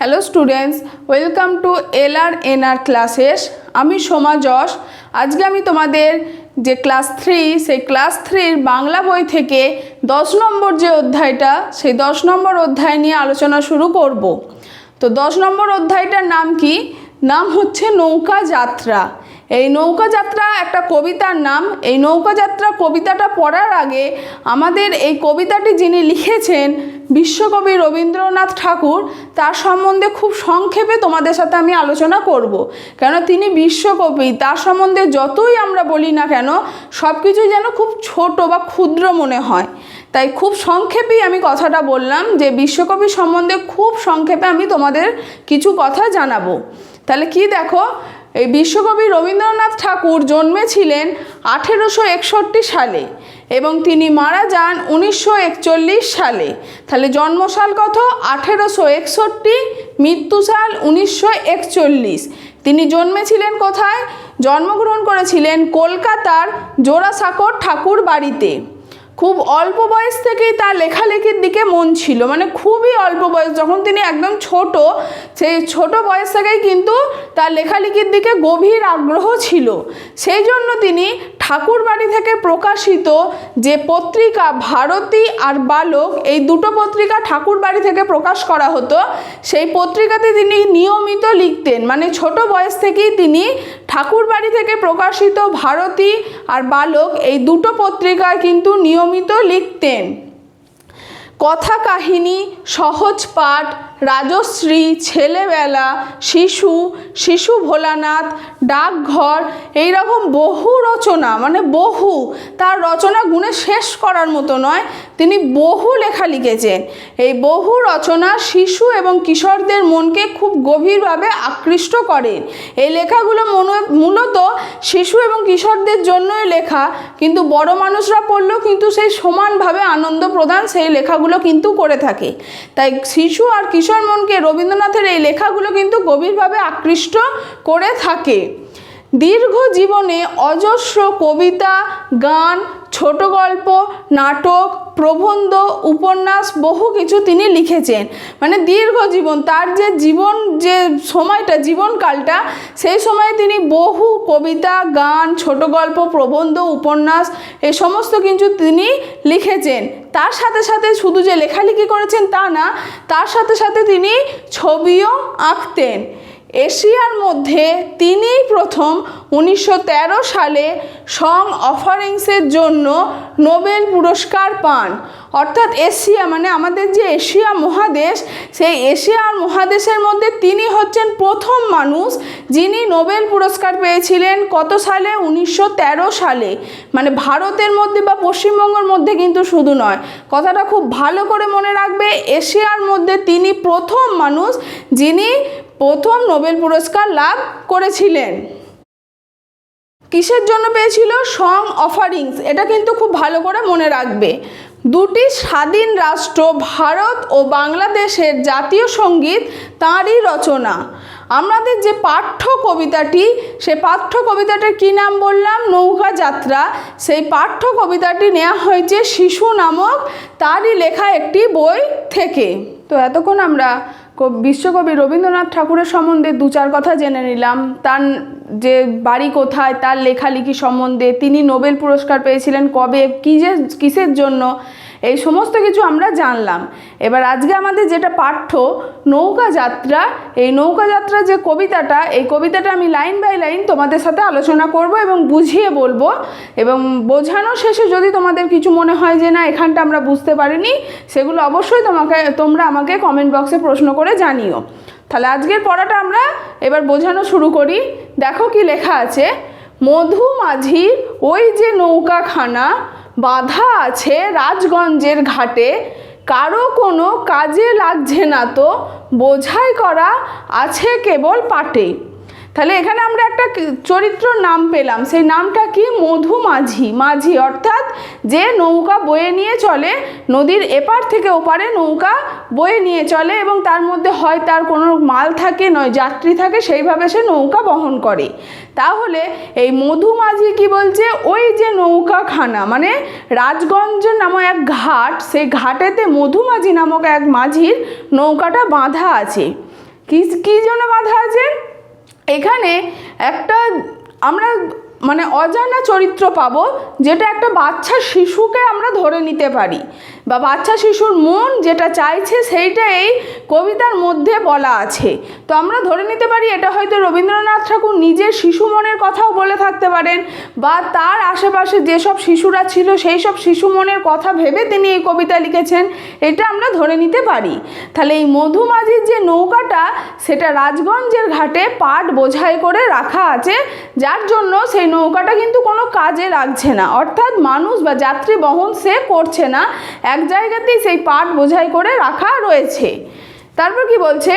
Hello students welcome to L R N R classes আমি সোমা যশ। আজকে আমি তোমাদের যে ক্লাস থ্রি সেই ক্লাস থ্রির বাংলা বই থেকে দশ নম্বর যে অধ্যায়টা, সেই দশ নম্বর অধ্যায় নিয়ে আলোচনা শুরু করব। তো দশ নম্বর অধ্যায়টার নাম কি? নাম হচ্ছে নৌকা যাত্রা। এই নৌকা যাত্রা একটা কবিতার নাম। এই নৌকা যাত্রা কবিতাটা পড়ার আগে আমাদের এই কবিতাটি যিনি লিখেছেন বিশ্বকবি রবীন্দ্রনাথ ঠাকুর, তার সম্বন্ধে খুব সংক্ষেপে তোমাদের সাথে আমি আলোচনা করব। কেন তিনি বিশ্বকবি, তার সম্বন্ধে যতই আমরা বলি না কেন সব কিছুই যেন খুব ছোট বা ক্ষুদ্র মনে হয়। তাই খুব সংক্ষেপেই আমি কথাটা বললাম যে বিশ্বকবি সম্বন্ধে খুব সংক্ষেপে আমি তোমাদের কিছু কথা জানাব। তাহলে কি দেখো এই বিশ্বকবি রবীন্দ্রনাথ ঠাকুর জন্মেছিলেন আঠেরোশো একষট্টি সালে এবং তিনি মারা যান উনিশশো একচল্লিশ সালে। তাহলে জন্মসাল কত? আঠেরোশো একষট্টি মৃত্যুসাল উনিশশো তিনি জন্মেছিলেন কোথায়? জন্মগ্রহণ করেছিলেন কলকাতার জোড়াসাঁকর ঠাকুর বাড়িতে। খুব অল্প বয়স থেকেই তার লেখালেখির দিকে মন ছিল। মানে খুবই অল্প বয়স, যখন তিনি একদম ছোট, সেই ছোট বয়স থেকেই কিন্তু তার লেখালেখির দিকে গভীর আগ্রহ ছিল। সেই জন্য তিনি ঠাকুর বাড়ি থেকে প্রকাশিত যে পত্রিকা ভারতী আর বালক, এই দুটো পত্রিকা ঠাকুর বাড়ি থেকে প্রকাশ করা হতো, সেই পত্রিকাতে তিনি নিয়মিত লিখতেন। মানে ছোট বয়স থেকেই তিনি ঠাকুর বাড়ি থেকে প্রকাশিত ভারতী আর বালক এই দুটো পত্রিকায় কিন্তু নিয়মিত লিখতেন। কথা কাহিনী, সহজ পাঠ রাজশ্রী, ছেলেবেলা, শিশু শিশু ভোলানাথ, ডাকঘর এই রকম বহু রচনা মানে বহু। তার রচনা গুণে শেষ করার মতো নয়, তিনি বহু লেখা লিখেছেন। এই বহু রচনা শিশু এবং কিশোরদের মনকে খুব গভীরভাবে আকৃষ্ট করেন। এই লেখাগুলো মূলত শিশু এবং কিশোরদের জন্যই লেখা, কিন্তু বড় মানুষরা পড়লেও কিন্তু সেই সমানভাবে আনন্দ প্রদান সেই লেখাগুলো কিন্তু করে থাকে। তাই শিশু আর কিশোর মনকে রবীন্দ্রনাথের এই লেখাগুলো কিন্তু গভীরভাবে আকৃষ্ট করে থাকে। দীর্ঘ জীবনে অজস্র কবিতা, গান, ছোট গল্প, নাটক, প্রবন্ধ, উপন্যাস, বহু কিছু তিনি লিখেছেন। মানে দীর্ঘ জীবন, তার যে জীবন, যে সময়টা, জীবনকালটা, সেই সময়ে তিনি বহু কবিতা, গান, ছোট গল্প, প্রবন্ধ, উপন্যাস, এ সমস্ত কিছু তিনি লিখেছেন। তার সাথে সাথে শুধু যে লেখালেখি করেছেন তা না, তার সাথে সাথে তিনি ছবিও আঁকতেন। এশিয়ার মধ্যে তিনিই প্রথম উনিশশো তেরো সালে সং অফারিংসের জন্য নোবেল পুরস্কার পান। অর্থাৎ এশিয়া মানে আমাদের যে এশিয়া মহাদেশ, সেই এশিয়া মহাদেশের মধ্যে তিনি হচ্ছেন প্রথম মানুষ যিনি নোবেল পুরস্কার পেয়েছিলেন কত সালে? উনিশশো তেরো সালে। মানে ভারতের মধ্যে বা পশ্চিমবঙ্গের মধ্যে কিন্তু শুধু নয়। কথাটা খুব ভালো করে মনে রাখবে, এশিয়ার মধ্যে তিনি প্রথম মানুষ যিনি প্রথম নোবেল পুরস্কার লাভ করেছিলেন। কিসের জন্য পেয়েছিল? Song offerings. এটা কিন্তু খুব ভালো করে মনে রাখবে। দুটি স্বাধীন রাষ্ট্র, ভারত ও বাংলাদেশের জাতীয় সংগীত, তাঁরই রচনা। আমাদের যে পাঠ্য কবিতাটি সে পাঠ্য কবিতাটার কী নাম বললাম? নৌকা যাত্রা। সেই পাঠ্য কবিতাটি নেওয়া হয়েছে শিশু নামক, তারই লেখা একটি বই থেকে। তো এতক্ষণ আমরা বিশ্বকবি রবীন্দ্রনাথ ঠাকুরের সম্বন্ধে দু চার কথা জেনে নিলাম। তার যে বাড়ি কোথায়, তার লেখালেখি সম্বন্ধে তিনি নোবেল পুরস্কার পেয়েছিলেন কবে, কী যে কিসের জন্য এই সমস্ত কিছু আমরা জানলাম। এবার আজকে আমাদের যেটা পাঠ্য, নৌকা যাত্রা, এই নৌকা যাত্রা যে কবিতাটা, এই কবিতাটা আমি লাইন বাই লাইন তোমাদের সাথে আলোচনা করব এবং বুঝিয়ে বলব এবং বোঝানো শেষে যদি তোমাদের কিছু মনে হয় যে না, এখানটা আমরা বুঝতে পারিনি, সেগুলো অবশ্যই তোমাকে, তোমরা আমাকে কমেন্ট বক্সে প্রশ্ন করে জানিও। তাহলে আজকের পড়াটা আমরা এবার বোঝানো শুরু করি। দেখো কি লেখা আছে, মধু মাঝির ওই যে নৌকাখানা বাধা আছে রাজগঞ্জের ঘাটে। কারও কোনো কাজে লাগছে না তো বোঝাই করা আছে কেবল পাটে তাহলে এখানে আমরা একটা চরিত্রর নাম পেলাম। সেই নামটা কি? মধু মাঝি। মাঝি অর্থাৎ যে নৌকা বয়ে নিয়ে চলে, নদীর এপার থেকে ওপারে নৌকা বয়ে নিয়ে চলে এবং তার মধ্যে হয় তার কোনো মাল থাকে নয়, যাত্রী থাকে, সেইভাবে সে নৌকা বহন করে। তাহলে এই মধু মাঝি কি বলছে? ওই যে নৌকাখানা মানে রাজগঞ্জ নামক এক ঘাট, সেই ঘাটেতে মধুমাঝি নামক এক মাঝির নৌকাটা বাঁধা আছে। কি, কী জন্য বাঁধা আছে? এখানে একটা আমরা মানে অজানা চরিত্র পাবো, যেটা একটা বাচ্চা শিশুকে আমরা ধরে নিতে পারি। বা বাচ্চা শিশুর মন যেটা চাইছে সেইটা এই কবিতার মধ্যে বলা আছে। তো আমরা ধরে নিতে পারি, এটা হয়তো রবীন্দ্রনাথ ঠাকুর নিজের শিশু মনের কথাও বলে থাকতে পারেন, বা তার আশেপাশে যেসব শিশুরা ছিল সেই সব শিশু মনের কথা ভেবে তিনি এই কবিতা লিখেছেন, এটা আমরা ধরে নিতে পারি। তাহলে এই মধুমাঝির যে নৌকাটা, সেটা রাজগঞ্জের ঘাটে পাট বোঝাই করে রাখা আছে, যার জন্য সেই নৌকাটা কিন্তু কোনো কাজে লাগছে না। অর্থাৎ মানুষ বা যাত্রী বহন সে করছে না। এক জায়গাতেই সেই পাট বোঝাই করে রাখা রয়েছে। তারপর কি বলছে?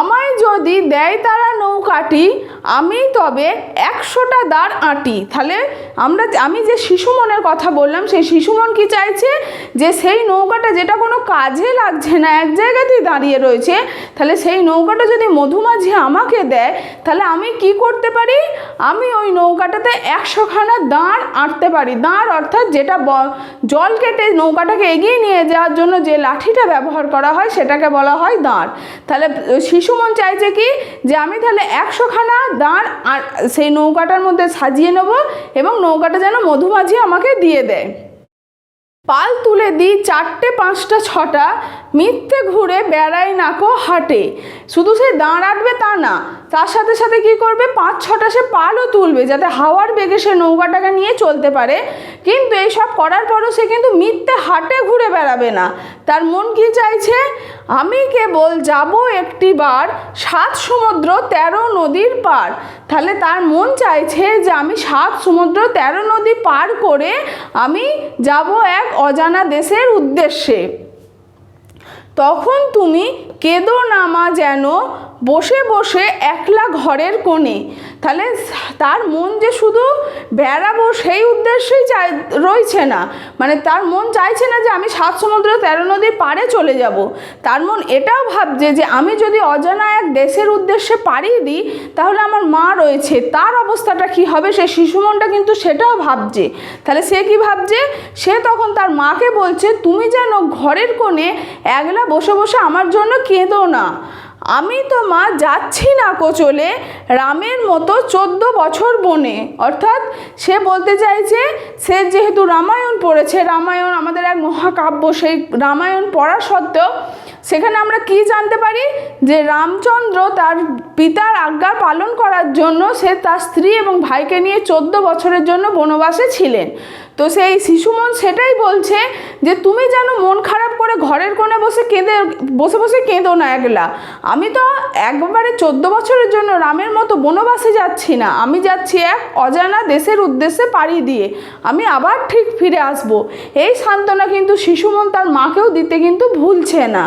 আমায় যদি দেয় তারা নৌকাটি, আমি তবে একশোটা দাঁড় আঁটি। তাহলে আমরা আমি যে শিশু মনের কথা বললাম, সেই শিশু মন কি চাইছে? যে সেই নৌকাটা যেটা কোনো কাজে লাগছে না, এক জায়গাতেই দাঁড়িয়ে রয়েছে, তাহলে সেই নৌকাটা যদি মধুমাঝি আমাকে দেয়, তাহলে আমি কি করতে পারি? আমি ওই নৌকাটাতে একশোখানা দাঁড় আঁটতে পারি। দাঁড় অর্থাৎ যেটা জল কেটে নৌকাটাকে এগিয়ে নিয়ে যাওয়ার জন্য যে লাঠিটা ব্যবহার করা হয় সেটাকে বলা হয় দাঁড়। তাহলে শিশু মন চাইছে কি যে আমি তাহলে একশোখানা দাঁড় সেই নৌকাটার মধ্যে সাজিয়ে নেব এবং নৌকাটা যেন মধুমাঝি আমাকে দিয়ে দেয়। পাল তুলে দিই চারটে, পাঁচটা, ছটা, মিথ্যে ঘুরে বেড়াই নাকো হাটে। শুধু সে দাঁড়াটবে তা না তার সাথে সাথে কি করবে? পাঁচ, ছটা সে পালও তুলবে যাতে হাওয়ার বেগে সে নৌকাটাকে নিয়ে চলতে পারে। কিন্তু এইসব করার পরও সে কিন্তু মিথ্যে হাটে ঘুরে বেড়াবে না। তার মন কি চাইছে? আমি কেবল যাব একটিবার সাত সমুদ্র তেরো নদীর পার। তাহলে তার মন চাইছে যে আমি সাত সমুদ্র তেরো নদী পার করে আমি যাব এক অজানা দেশের উদ্দেশ্যে। তখন তুমি কেঁদো নামা যেন বসে বসে একলা ঘরের কোণে। তাহলে তার মন যে শুধু বেড়াবো সেই উদ্দেশ্যেই চাই, রয়েছে না। মানে তার মন চাইছে না যে আমি সাত সমুদ্র তেরো নদীর পাড়ে চলে যাব। তার মন এটাও ভাবছে যে আমি যদি অজানা এক দেশের উদ্দেশ্যে পাড়ি দিই, তাহলে আমার মা রয়েছে, তার অবস্থাটা কি হবে? সে শিশু মনটা কিন্তু সেটাও ভাবছে। তাহলে সে কি ভাবছে? সে তখন তার মাকে বলছে, তুমি যেন ঘরের কোণে একলা বসে বসে আমার জন্য কেঁদো না। আমি তো মা যাচ্ছি না কোচলে, রামের মতো চোদ্দ বছর বনে। অর্থাৎ সে বলতে চাইছে, সে যেহেতু রামায়ণ পড়েছে, রামায়ণ আমাদের এক মহাকাব্য, সেই রামায়ণ পড়া সত্ত্বেও সেখানে আমরা কি জানতে পারি? যে রামচন্দ্র তার পিতার আজ্ঞা পালন করার জন্য সে তার স্ত্রী এবং ভাইকে নিয়ে চোদ্দ বছরের জন্য বনবাসে ছিলেন। তো সেই শিশুমন সেটাই বলছে যে, তুমি যেন মন খারাপ করে ঘরের কোণে বসে কেঁদে, বসে বসে কেঁদো না একলা। আমি তো একবারে চোদ্দ বছরের জন্য রামের মতো বনবাসে যাচ্ছি না। আমি যাচ্ছি এক অজানা দেশের উদ্দেশ্যে পাড়ি দিয়ে। আমি আবার ঠিক ফিরে আসব। এই সান্ত্বনা কিন্তু শিশুমন তার মাকেও দিতে কিন্তু ভুলছে না।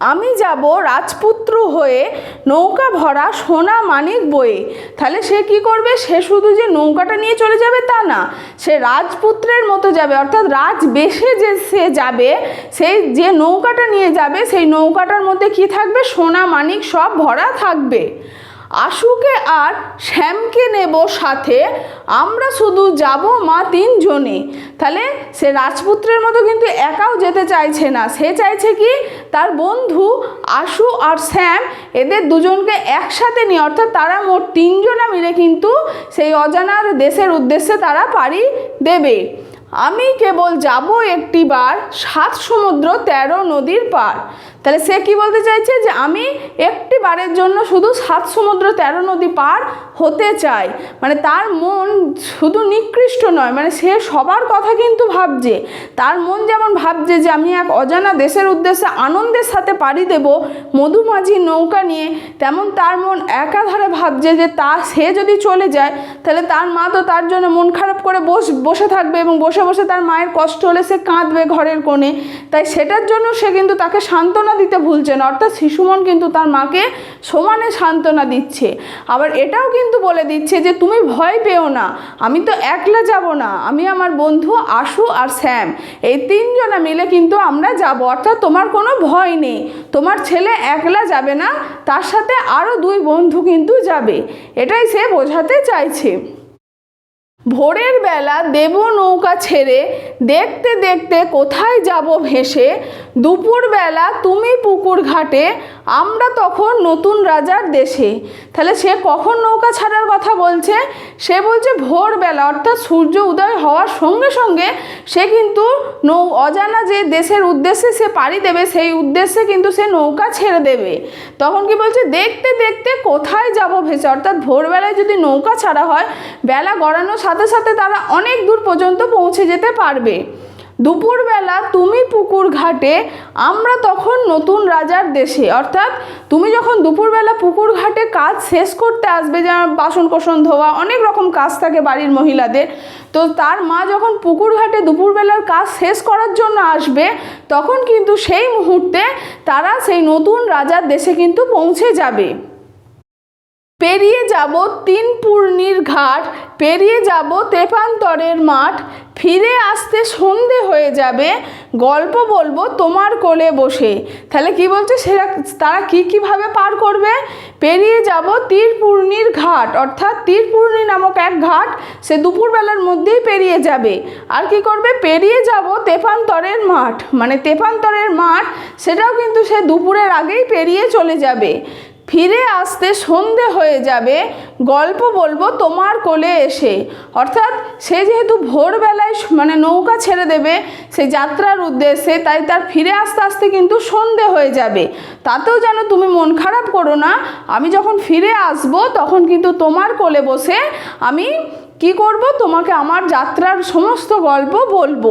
আমি যাব রাজপুত্র হয়ে নৌকা ভরা সোনা মানিক বয়ে। তাহলে সে কি করবে? সে শুধু যে নৌকাটা নিয়ে চলে যাবে তা না, সে রাজপুত্রের মতো যাবে। অর্থাৎ রাজ বেশে যে সে যাবে, সেই যে নৌকাটা নিয়ে যাবে, সেই নৌকাটার মধ্যে কি থাকবে? সোনা মানিক সব ভরা থাকবে। আশুকে আর শ্যামকে নেব সাথে। আমরা শুধু যাব মা তিনজনে। তাহলে সে রাজপুত্রের মতো কিন্তু একাও যেতে চাইছে না। সে চাইছে কি? তার বন্ধু আশু আর শ্যাম, এদের দুজনকে একসাথে নিয়ে, অর্থাৎ তারা মোট তিনজনা মিলে কিন্তু সেই অজানার দেশের উদ্দেশ্যে তারা পাড়ি দেবে। আমি কেবল যাব একটিবার সাত সমুদ্র তেরো নদীর পার তাহলে সে কি বলতে চাইছে যে আমি একটি বারের জন্য শুধু সাত সমুদ্র তেরো নদী পার হতে চাই? মানে তার মন শুধু নিকৃষ্ট নয় মানে সে সবার কথা কিন্তু ভাবছে। তার মন যেমন ভাবছে যে আমি এক অজানা দেশের উদ্দেশ্যে আনন্দের সাথে পাড়ি দেব, মধুমাঝি নৌকা নিয়ে, তেমন তার মন একাধারে ভাবছে যে তা সে যদি চলে যায়, তাহলে তার মা তো তার জন্য মন খারাপ করে বস, বসে থাকবে এবং বসে বসে তার মায়ের কষ্ট হলে সে কাঁদবে ঘরের কোণে। তাই সেটার জন্য সে কিন্তু তাকে সান্ত্বনা দিতে ভুলছে না। অর্থাৎ শিশুমন কিন্তু তার মাকে সমানে সান্ত্বনা দিচ্ছে। আবার এটাও কিন্তু বলে দিচ্ছে যে, তুমি ভয় পেও না। আমি তো একলা যাব না। আমি আমার বন্ধু আশু আর শ্যাম এই তিনজনা মিলে কিন্তু আমরা যাব। অর্থাৎ তোমার কোনো ভয় নেই। তোমার ছেলে একলা যাবে না। তার সাথে আরও দুই বন্ধু কিন্তু যাবে। এটাই সে বোঝাতে চাইছে। ভোরের বেলা দেব নৌকা ছেড়ে দেখতে দেখতে কোথায় যাব ভেসে দুপুরবেলা তুমি পুকুর ঘাটে, আমরা তখন নতুন রাজার দেশে। তাহলে সে কখন নৌকা ছাড়ার কথা বলছে? সে বলছে ভোরবেলা অর্থাৎ সূর্য উদয় হওয়ার সঙ্গে সঙ্গে সে কিন্তু নৌ, অজানা যে দেশের উদ্দেশ্যে সে পাড়ি দেবে, সেই উদ্দেশ্যে কিন্তু সে নৌকা ছেড়ে দেবে। তখন কি বলছে? দেখতে দেখতে কোথায় যাব ভেসে? অর্থাৎ ভোরবেলায় যদি নৌকা ছাড়া হয়, বেলা গড়ানোর সাথে সাথে সাথে তারা অনেক দূর পর্যন্ত পৌঁছে যেতে পারবে। দুপুরবেলা তুমি পুকুর ঘাটে, আমরা তখন নতুন রাজার দেশে। অর্থাৎ তুমি যখন দুপুরবেলা পুকুর ঘাটে কাজ শেষ করতে আসবে, যেমন বাসন কোসন ধোয়া, অনেক রকম কাজ থাকে বাড়ির মহিলাদের, তো তার মা যখন পুকুর ঘাটে দুপুরবেলার কাজ শেষ করার জন্য আসবে, তখন কিন্তু সেই মুহূর্তে তারা সেই নতুন রাজার দেশে কিন্তু পৌঁছে যাবে। পেরিয়ে যাব তিন পূর্ণির ঘাট, পেরিয়ে যাব তেপান্তরের মাঠ, ফিরে আসতে সন্ধে হয়ে যাবে, গল্প বলব তোমার কোলে বসে। তাহলে কি বলছে? সেরা তারা কী কীভাবে পার করবে? পেরিয়ে যাব তীরপূর্ণির ঘাট, অর্থাৎ তীরপূর্ণি নামক এক ঘাট, সে দুপুরবেলার মধ্যেই পেরিয়ে যাবে। আর কি করবে? পেরিয়ে যাব তেপান্তরের মাঠ। মানে তেপান্তরের মাঠ, সেটাও কিন্তু সে দুপুরের আগেই পেরিয়ে চলে যাবে। ফিরে আসতে সন্ধে হয়ে যাবে, গল্প বলব তোমার কোলে এসে। অর্থাৎ সে যেহেতু ভোরবেলায় মানে নৌকা ছেড়ে দেবে, সে যাত্রার উদ্দেশ্যে, তাই তার ফিরে আসতে আসতে কিন্তু সন্ধে হয়ে যাবে। তাতেও যেন তুমি মন খারাপ করো না। আমি যখন ফিরে আসব, তখন কিন্তু তোমার কোলে বসে আমি কি করব? তোমাকে আমার যাত্রার সমস্ত গল্প বলব।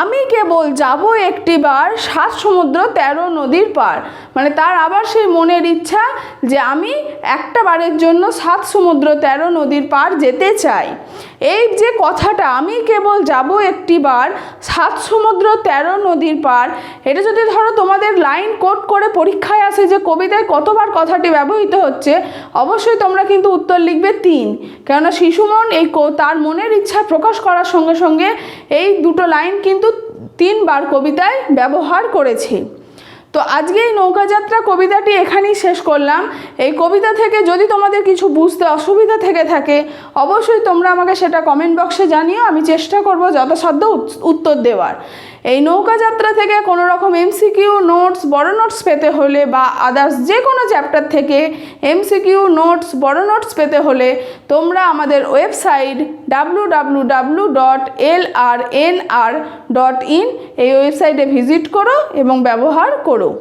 আমি কেবল যাব একটিবার সাত সমুদ্র তেরো নদীর পার মানে তার আবার সেই মনের ইচ্ছা যে আমি একটা বারের জন্য সাত সমুদ্র তেরো নদীর পার যেতে চাই। এই যে কথাটা, আমি কেবল যাব একটিবার সাত সমুদ্র তেরো নদীর পার এটা যদি ধরো তোমাদের লাইন কোট করে পরীক্ষায় আসে যে কবিতায় কতবার কথাটি ব্যবহৃত হচ্ছে, অবশ্যই তোমরা কিন্তু উত্তর লিখবে তিন। কেননা শিশুমন এই কো- তার মনের ইচ্ছা প্রকাশ করার সঙ্গে সঙ্গে এই দুটো লাইন কিন্তু তিনবার কবিতায় ব্যবহার করেছে। তো আজকে এই নৌকাযাত্রা কবিতাটি এখানেই শেষ করলাম। এই কবিতা থেকে যদি তোমাদের কিছু বুঝতে অসুবিধা থেকে থাকে, অবশ্যই তোমরা আমাকে সেটা কমেন্ট বক্সে জানিও। আমি চেষ্টা করব যথাসাধ্য উত- উত্তর দেওয়ার। এই নৌকা যাত্রা থেকে কোনো রকম এমসিকিউ নোটস বড় নোটস পেতে হলে বা আদার্স যে কোনো চ্যাপ্টার থেকে এমসিকিউ নোটস বড় নোটস পেতে হলে তোমরা আমাদের website W dot L R N R dot in এই ওয়েবসাইটে ভিজিট করো এবং ব্যবহার করো।